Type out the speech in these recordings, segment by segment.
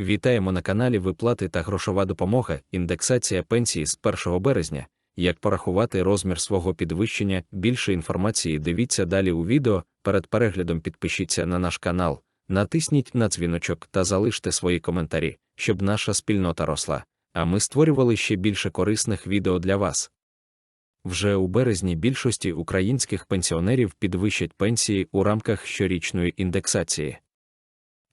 Вітаємо на каналі Виплати та грошова допомога, індексація пенсії з 1 березня. Як порахувати розмір свого підвищення, більше інформації дивіться далі у відео. Перед переглядом підпишіться на наш канал, натисніть на дзвіночок та залиште свої коментарі, щоб наша спільнота росла, а ми створювали ще більше корисних відео для вас. Вже у березні більшості українських пенсіонерів підвищать пенсії у рамках щорічної індексації.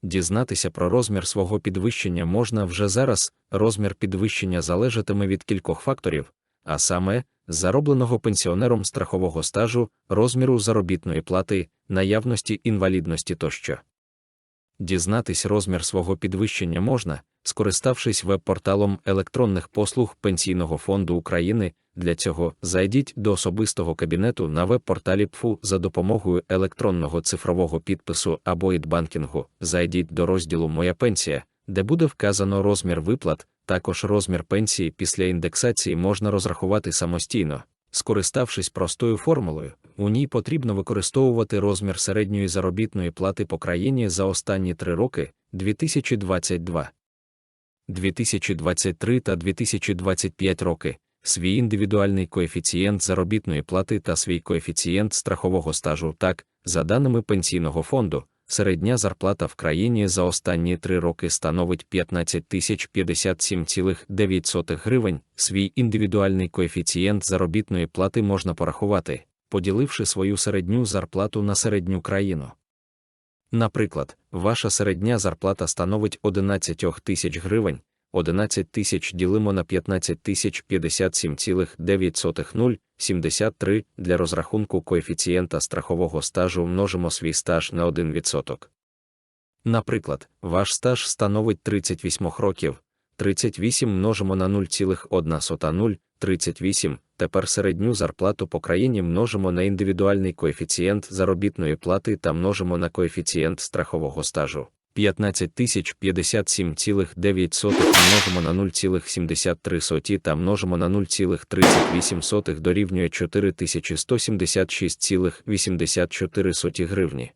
Дізнатися про розмір свого підвищення можна вже зараз. Розмір підвищення залежатиме від кількох факторів, а саме заробленого пенсіонером страхового стажу, розміру заробітної плати, наявності інвалідності тощо. Дізнатись розмір свого підвищення можна, скориставшись веб-порталом електронних послуг Пенсійного фонду України. Для цього зайдіть до особистого кабінету на веб-порталі ПФУ за допомогою електронного цифрового підпису або ідбанкінгу. Зайдіть до розділу Моя пенсія, де буде вказано розмір виплат, також розмір пенсії після індексації можна розрахувати самостійно. Скориставшись простою формулою, у ній потрібно використовувати розмір середньої заробітної плати по країні за останні три роки 2022, 2023 та 2025 роки, свій індивідуальний коефіцієнт заробітної плати та свій коефіцієнт страхового стажу. Так, за даними пенсійного фонду, середня зарплата в країні за останні три роки становить 15 57,9 гривень. Свій індивідуальний коефіцієнт заробітної плати можна порахувати, поділивши свою середню зарплату на середню країну. Наприклад, ваша середня зарплата становить 11 тисяч гривень, 11 тисяч ділимо на 15 тисяч 57,9 для розрахунку коефіцієнта страхового стажу множимо свій стаж на 1%. Наприклад, ваш стаж становить 38 років, 38 множимо на 0,1 38, тепер середню зарплату по країні множимо на індивідуальний коефіцієнт заробітної плати та множимо на коефіцієнт страхового стажу. 15 57,9 множимо на 0,73 та множимо на 0,38 дорівнює 4176,84 гривні.